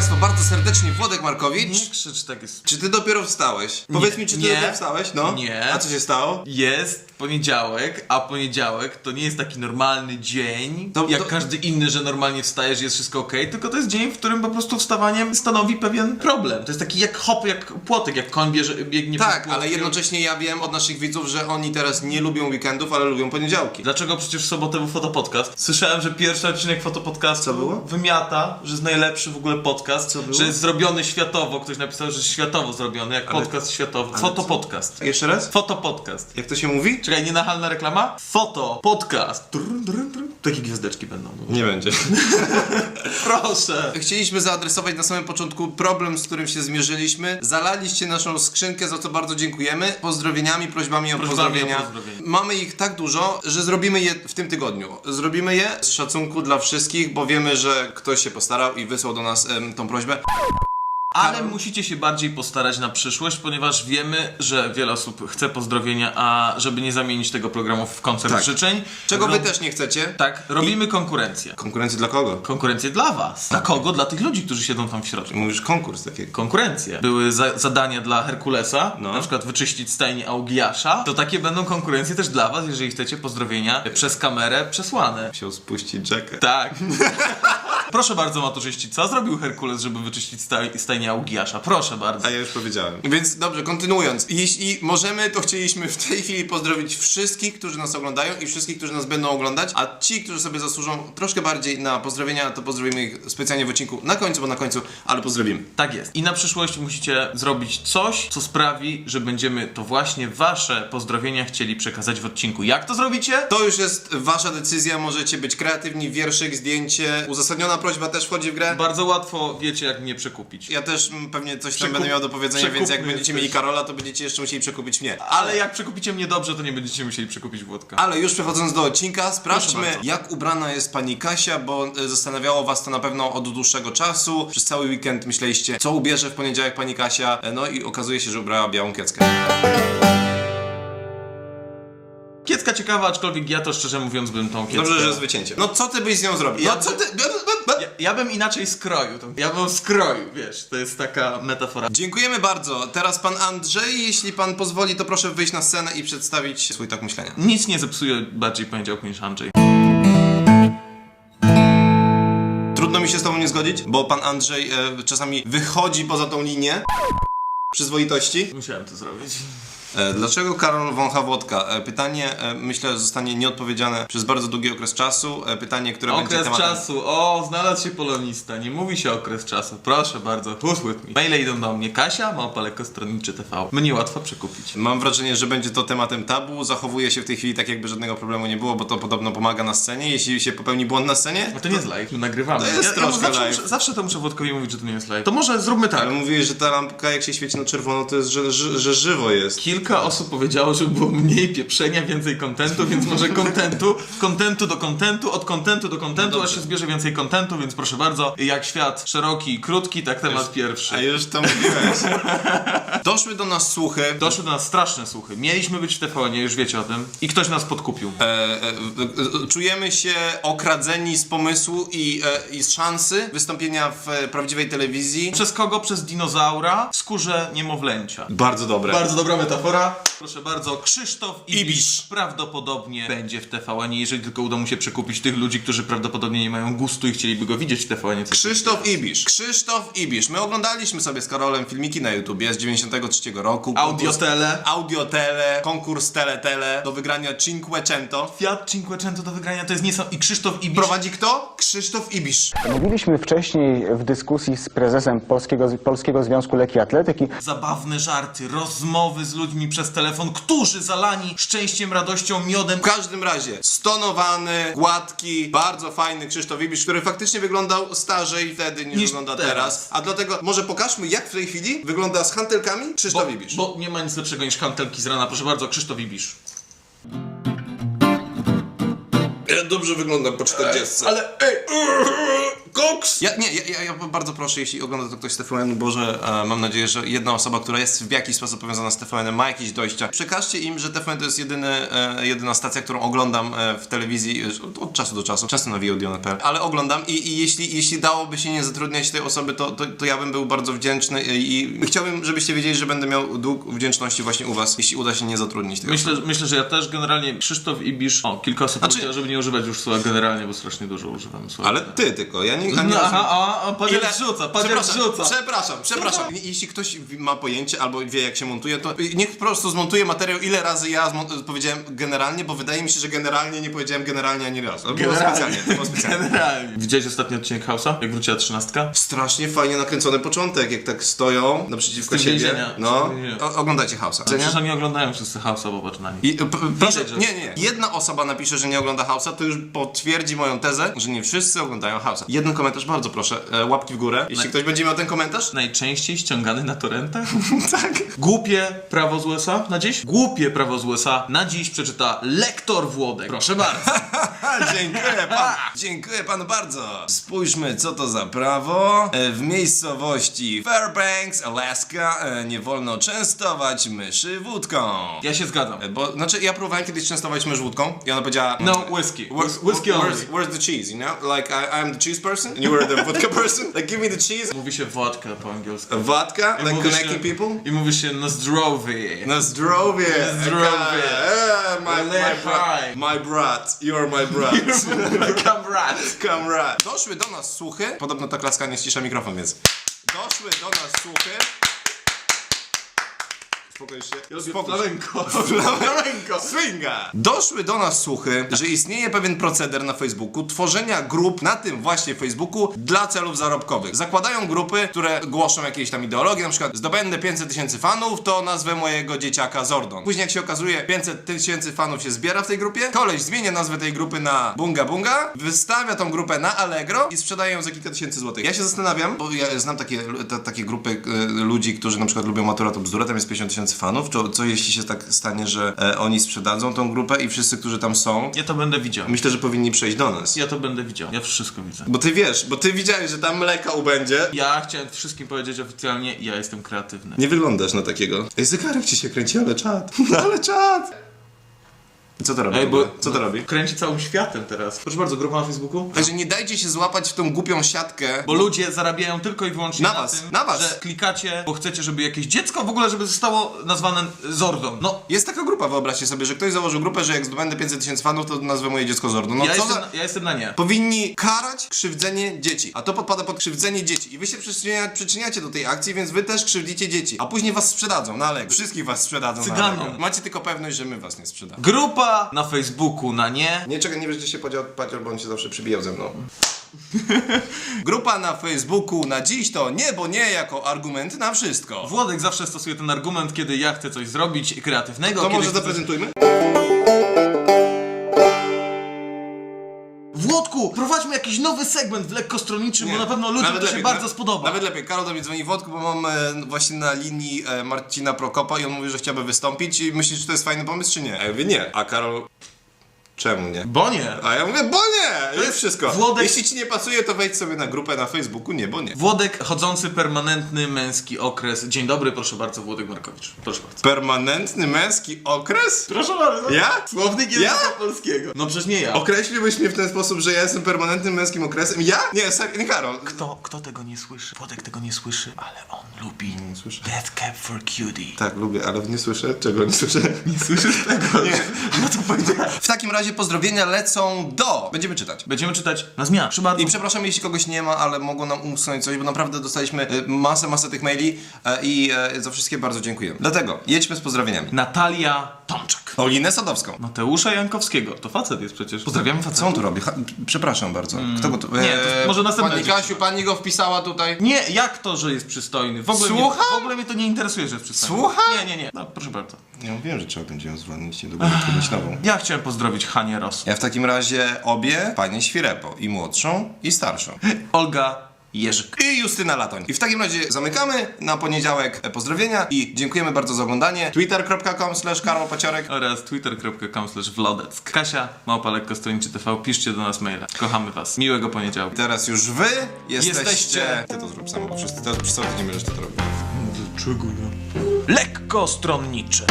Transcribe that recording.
Państwa bardzo serdecznie, Włodek Markowicz. Nie krzycz tak jest. Czy ty dopiero wstałeś? Powiedz mi, czy ty Nie. dopiero wstałeś? No. Nie. A co się stało? Jest poniedziałek, a poniedziałek to nie jest taki normalny dzień, To- jak to- każdy inny, że normalnie wstajesz, jest wszystko ok, tylko to jest dzień, w którym po prostu wstawaniem stanowi pewien problem. To jest taki jak hop, jak płotek, jak koń bierze, biegnie Tak, ale jednocześnie ja wiem od naszych widzów, że oni teraz nie lubią weekendów, ale lubią poniedziałki. Dlaczego przecież w sobotę był fotopodcast? Słyszałem, że pierwszy odcinek fotopodcastu Co było? wymiata, że jest najlepszy w ogóle podcast, Było? że jest zrobiony światowo, ktoś napisał, że jest światowo zrobiony, jak Ale- podcast światowy. Fotopodcast. Jeszcze raz? Fotopodcast. Jak to się mówi? Czekaj, nienachalna reklama? Foto, podcast. Trun, trun, trun. Takie gwiazdeczki będą. Nie będzie. Proszę. Chcieliśmy zaadresować na samym początku problem, z którym się zmierzyliśmy. Zalaliście naszą skrzynkę, za co bardzo dziękujemy. Pozdrowieniami, prośbami o Prośbami o pozdrowienia. pozdrowienia. Mamy ich tak dużo, że zrobimy je w tym tygodniu. Zrobimy je z szacunku dla wszystkich, bo wiemy, że ktoś się postarał i wysłał do nas em, tą prośbę. Ale musicie się bardziej postarać na przyszłość, ponieważ wiemy, że wiele osób chce pozdrowienia, a żeby nie zamienić tego programu w koncert Tak. życzeń. Czego wy rob- też nie chcecie? Tak, robimy konkurencję. Konkurencji dla kogo? Konkurencję dla was. Dla kogo? Dla tych ludzi, którzy siedzą tam w środku. Mówisz konkurs takiego. Konkurencje. Były za zadania dla Herkulesa, No. na przykład wyczyścić stajnię Augiasza. To takie będą konkurencje też dla was, jeżeli chcecie pozdrowienia przez kamerę przesłane. Musiał spuścić Jackę. Tak. Proszę bardzo, maturzyści, co zrobił Herkules, żeby wyczyścić staj stajnię Augiasza? Proszę bardzo. A ja już powiedziałem. Więc dobrze, kontynuując. Jeśli możemy, to chcieliśmy w tej chwili pozdrowić wszystkich, którzy nas oglądają i wszystkich, którzy nas będą oglądać, a ci, którzy sobie zasłużą troszkę bardziej na pozdrowienia, to pozdrowimy ich specjalnie w odcinku na końcu, bo na końcu, ale pozdrowimy. Tak jest. I na przyszłość musicie zrobić coś, co sprawi, że będziemy to właśnie wasze pozdrowienia chcieli przekazać w odcinku. Jak to zrobicie? To już jest wasza decyzja, możecie być kreatywni, wierszyk, zdjęcie, uzasadniona prośba też wchodzi w grę. Bardzo łatwo wiecie, jak mnie przekupić. Ja też mm, pewnie coś tam Przekup- będę miał do powiedzenia, więc jak będziecie mieli Karola, to będziecie jeszcze musieli przekupić mnie. Ale jak przekupicie mnie dobrze, to nie będziecie musieli przekupić Włodka. Ale już przechodząc do odcinka, sprawdźmy jak ubrana jest pani Kasia, bo e, zastanawiało was to na pewno od dłuższego czasu. Przez cały weekend myśleliście, co ubierze w poniedziałek pani Kasia, E, no i okazuje się, że ubrała białą kieckę. Kiecka ciekawa, aczkolwiek ja to szczerze mówiąc bym tą kieckę... Dobrze, że jest wycięcie. No co ty byś z nią zrobił? Ja No co ty... Ja, ja bym inaczej skroił tą... Ja bym skroił, wiesz, to jest taka metafora. Dziękujemy bardzo. Teraz pan Andrzej, jeśli pan pozwoli, to proszę wyjść na scenę i przedstawić swój tok myślenia. Nic nie zepsuje bardziej poniedziałku niż Andrzej. Trudno mi się z tobą nie zgodzić, bo pan Andrzej e, czasami wychodzi poza tą linię przyzwoitości. Musiałem to zrobić. E, Dlaczego Karol wącha wodka? E, Pytanie, e, myślę, zostanie nieodpowiedziane przez bardzo długi okres czasu. Pytanie, które będzie Okres tematem... czasu. O, znalazł się polonista. Nie mówi się okres czasu. Proszę bardzo, who's with me. Maile idą do mnie. Kasia, małpa lekkostronniczy TV. Mnie łatwo przekupić. Mam wrażenie, że będzie to tematem tabu. Zachowuje się w tej chwili tak, jakby żadnego problemu nie było, bo to podobno pomaga na scenie. Jeśli się popełni błąd na scenie, No to nie jest live, my nagrywamy. To jest ja, ja troszkę zawsze, live. Muszę, zawsze to muszę Włodkowi mówić, że to nie jest live. To może zróbmy tak. ale mówiłeś, że ta lampka jak się świeci na czerwono, to jest, że, że, że żywo jest. Kilka osób powiedziało, że było mniej pieprzenia, więcej kontentu, więc może kontentu, kontentu do kontentu, od kontentu do kontentu, No aż się zbierze więcej kontentu, więc proszę bardzo, jak świat szeroki i krótki, tak temat pierwszy. A już to mówiłeś. Doszły do nas słuchy. Doszły do nas straszne słuchy. Mieliśmy być w tvn już wiecie o tym. I ktoś nas podkupił. E, e, e, czujemy się okradzeni z pomysłu i, e, i z szansy wystąpienia w e, prawdziwej telewizji. Przez kogo? Przez dinozaura w skórze niemowlęcia. Bardzo dobre. Bardzo dobra metafora. Proszę bardzo, Krzysztof Ibisz, Ibisz. prawdopodobnie będzie w TVN, jeżeli tylko uda mu się przekupić tych ludzi, którzy prawdopodobnie nie mają gustu i chcieliby go widzieć w TVN. Krzysztof Ibisz. Krzysztof Ibisz. My oglądaliśmy sobie z Karolem filmiki na YouTubie z 93 roku. Audiotele. Audiotele, konkurs Tele Tele do wygrania Cinquecento. Fiat Cinquecento do wygrania to jest niesamowite. I Krzysztof Ibisz. Prowadzi kto? Krzysztof Ibisz. Mówiliśmy wcześniej w dyskusji z prezesem Polskiego, Polskiego Związku Lekki Atletyki. Zabawne żarty, rozmowy z ludźmi przez telefon, którzy zalani szczęściem, radością, miodem. W każdym razie stonowany, gładki, bardzo fajny Krzysztof Ibisz, który faktycznie wyglądał starzej wtedy niż, Niż wygląda teraz. teraz. A dlatego może pokażmy jak w tej chwili wygląda z hantelkami Krzysztof Bo, Ibisz. bo nie ma nic lepszego niż kantelki z rana. Proszę bardzo, Krzysztof Ibisz. Ja dobrze wyglądam po 40. Ale ej, Koks! Ja, nie, ja, ja, bardzo proszę, jeśli ogląda to ktoś z TVN, Boże, e, mam nadzieję, że jedna osoba, która jest w jakiś sposób powiązana z TVN, ma jakieś dojścia. Przekażcie im, że TVN to jest jedyny, e, jedyna stacja, którą oglądam e, w telewizji e, od, od czasu do czasu, często na VOD.pl, ale oglądam i, i jeśli, jeśli dałoby się nie zatrudniać tej osoby, to, to, to ja bym był bardzo wdzięczny i, i chciałbym, żebyście wiedzieli, że będę miał dług wdzięczności właśnie u was, jeśli uda się nie zatrudnić tej Myślę, myślę, że ja też generalnie Krzysztof Ibisz. O, kilka osób Znaczy- powiedziało, żeby nie używać już słowa generalnie, bo strasznie dużo używamy słowa. Ale ty tylko, ja nie... No, nie aha, a, a, Ile- rzuca, przepraszam, rzuca. Przepraszam, przepraszam. Jeśli ktoś ma pojęcie albo wie jak się montuje, to niech po prostu zmontuje materiał ile razy ja zmon- powiedziałem generalnie, bo wydaje mi się, że generalnie nie powiedziałem generalnie ani razu. To było specjalnie, to było specjalnie. Generalnie. Widziałeś ostatni odcinek House'a? Jak wróciła trzynastka? Strasznie fajnie nakręcony początek, jak tak stoją naprzeciwko Z tym siebie. więzienia. No, Z tym więzienia. o, oglądajcie House'a. Przecież oni oglądają wszyscy House'a, popatrz na nich. I, p- p- proszę, że- nie, nie. Jedna osoba napisze, że nie ogląda House'a, to już potwierdzi moją tezę, że nie wszyscy oglądają House'a. Jeden komentarz, bardzo proszę, e, łapki w górę. Jeśli ktoś będzie miał ten komentarz, Najczęściej ściągany na torrentach? tak. Głupie prawo z USA na dziś? Głupie prawo z USA na dziś przeczyta lektor Włodek. Proszę bardzo. Dziękuję panu. Dziękuję panu bardzo. Spójrzmy, co to za prawo. E, W miejscowości Fairbanks, Alaska, e, nie wolno częstować myszy wódką. Ja się zgadzam. E, Bo, znaczy, ja próbowałem kiedyś częstować mysz wódką i ona powiedziała... No, whisky. Where's, Whisky only. where's, where's the cheese, you know? Like, I, I'm the cheese person, and you were the vodka person. Like, give me the cheese. Mówi się wodka po angielsku. Vodka, I like mówi connecting się, people. I mówi się na zdrowie. Na zdrowie! Na zdrowie. E, my, my, my brat, you're my brat. Kamrat. Kamrat. Doszły do nas słuchy. Podobno ta klaska nie ścisza mikrofon, więc. Doszły do nas słuchy. Spokój się. Się. Flamenko. Flamenko. Swinga. Doszły do nas słuchy, że istnieje pewien proceder na Facebooku tworzenia grup na tym właśnie Facebooku dla celów zarobkowych. Zakładają grupy, które głoszą jakieś tam ideologie, na przykład zdobędę 500 tysięcy fanów, to nazwę mojego dzieciaka Zordon. Później jak się okazuje 500 tysięcy fanów się zbiera w tej grupie, koleś zmienia nazwę tej grupy na Bunga Bunga, wystawia tą grupę na Allegro i sprzedaje ją za kilka tysięcy złotych. Ja się zastanawiam, bo ja znam takie, ta, takie grupy e, ludzi, którzy na przykład lubią Matura to bzdura, tam jest 50 tysięcy fanów, to co jeśli się tak stanie, że e, oni sprzedadzą tą grupę i wszyscy, którzy tam są, Ja to będę widział. myślę, że powinni przejść do nas. Ja to będę widział. Ja wszystko widzę. Bo ty wiesz, bo ty widziałeś, że tam mleka ubędzie. Ja chciałem wszystkim powiedzieć oficjalnie, ja jestem kreatywny. Nie wyglądasz na takiego. Ej, zegarek ci się kręci, ale czad. ale czad. Co to robi? Ej, bo? Co to robi? Kręci całym światem teraz. Proszę bardzo, grupa na Facebooku? Także nie dajcie się złapać w tą głupią siatkę. Bo ludzie zarabiają tylko i wyłącznie Na na, was, tym, na was. że klikacie, bo chcecie, żeby jakieś dziecko w ogóle, żeby zostało nazwane Zordą. No, Jest taka grupa, wyobraźcie sobie, że ktoś założył grupę, że jak zdobędę 500 tysięcy fanów, to nazwę moje dziecko Zordo. No ja, co jestem, za... na, ja jestem na nie. Powinni karać krzywdzenie dzieci. A to podpada pod krzywdzenie dzieci. I wy się przyczynia, przyczyniacie do tej akcji, więc wy też krzywdzicie dzieci. A później was sprzedadzą na Allegro. Wszystkich was sprzedadzą na Cyganom. Allegro. Macie tylko pewność, że my was nie sprzedamy. Grupa na Facebooku na nie. Nie, czekaj, nie wiesz, gdzie się podział pacior, bo on się zawsze przybijał ze mną. Grupa na Facebooku na dziś to nie, bo nie jako argument na wszystko. Włodek zawsze stosuje ten argument, kiedy ja chcę coś zrobić kreatywnego. To kiedy może chcę zaprezentujmy? Włodku, prowadźmy jakiś nowy segment w lekkostronniczym, bo na pewno ludziom Nawet to się lepiej, bardzo na- spodoba. Nawet lepiej. Karol do mnie dzwoni Wodku, bo mam e, właśnie na linii e, Marcina Prokopa i on mówi, że chciałby wystąpić i myślisz, że to jest fajny pomysł, czy nie? A ja mówię nie. A Karol... Czemu nie? Bo nie. A ja mówię, bo nie! To jest jest wszystko. Włodek- Jeśli ci nie pasuje, to wejdź sobie na grupę na Facebooku, nie, bo nie. Włodek, chodzący permanentny męski okres. Dzień dobry, proszę bardzo, Włodek Markowicz. Proszę bardzo. Permanentny męski okres? Proszę bardzo. Ja? Słownik języka polskiego. No przecież nie ja. Określiłbyś mnie w ten sposób, że ja jestem permanentnym męskim okresem? Ja? Nie, serio, nie Karol. Kto, kto tego nie słyszy? Włodek tego nie słyszy, ale on lubi Nie słyszę. Death Cab for Cutie. Tak, lubię, ale nie słyszę. Czego nie słyszę? Nie słyszysz tego? Nie. No to powiedziałem. W takim razie pozdrowienia lecą do... Będziemy czytać. Będziemy czytać na zmian. Proszę bardzo. I przepraszam, jeśli kogoś nie ma, ale mogło nam umknąć coś, bo naprawdę dostaliśmy y, masę, masę tych maili e, i e, za wszystkie bardzo dziękuję. Dlatego jedźmy z pozdrowieniami. Natalia Tomczak. Paulinę Sadowską. Mateusza Jankowskiego. To facet jest przecież. Pozdrawiamy facet. Co on tu robi? Ha, przepraszam bardzo. Kto go tu... Mm. Nie, to może następna Pani. Kasiu, pani go wpisała tutaj. Nie, jak to, że jest przystojny? W ogóle, mnie, Słucham? w ogóle mnie to nie interesuje, że jest przystojny. Słucham? Nie, nie, nie. No, proszę bardzo. Ja wiem, że trzeba będzie ją zwolnić, niedługo wykupić nową. Ja chciałem pozdrowić Hanię Ros. Ja w takim razie obie, panie Świrepo. I młodszą, i starszą. Olga Jerzyk. i Justyna Latoń. I w takim razie zamykamy na poniedziałek pozdrowienia i dziękujemy bardzo za oglądanie. twitter.com slash Karol Paciorek Oraz twitter.com slash vlodeck. Kasia, małpa lekko stroniczy TV, piszcie do nas maila. Kochamy was. Miłego poniedziałku. Teraz już wy jesteście... Jesteście- Ty to zrób sam, bo wszyscy teraz przy sobie nie będziesz ty to robił. Dlaczego ja? Lekko stronnicze.